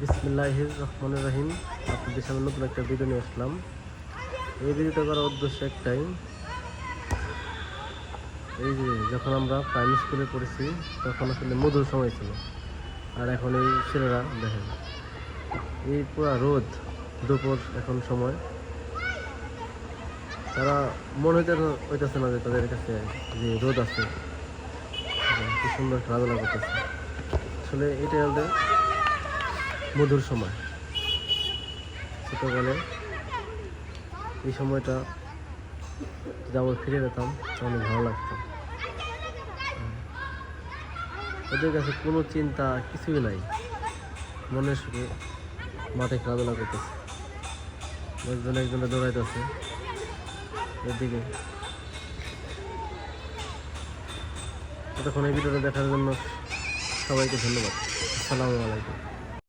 রহমান রহিম আপনাদের সামনে নতুন একটা ভিডিও নিয়ে আসলাম। এই ভিডিওটা করার উদ্দেশ্য একটাই। এই যে যখন আমরা প্রাইমারি স্কুলে পড়েছি, তখন আসলে মধুর সময় ছিল। আর এখন এই ছেলেরা দেখেন, এই পুরা রোদ, দুপুর এখন সময়। তারা মনে হইতে হইতেছে না যে তাদের কাছে যে রোদ আছে। কি সুন্দর খেলাধুলা করতেছে। আসলে এটাই আমাদের মধুর সময়। ছোটোবেলায় এই সময়টা আবার ফিরে পেতাম তাহলে ভালো লাগতো। ওদের কাছে কোনো চিন্তা, কিছুই নাই। মনের সুখে মাঠে খেলাধুলা করতেছে। একজন একজনে দৌড়াইতেছে। এদিকে। এতক্ষণ এই ভিডিওটা দেখার জন্য সবাইকে ধন্যবাদ। আসসালামু আলাইকুম।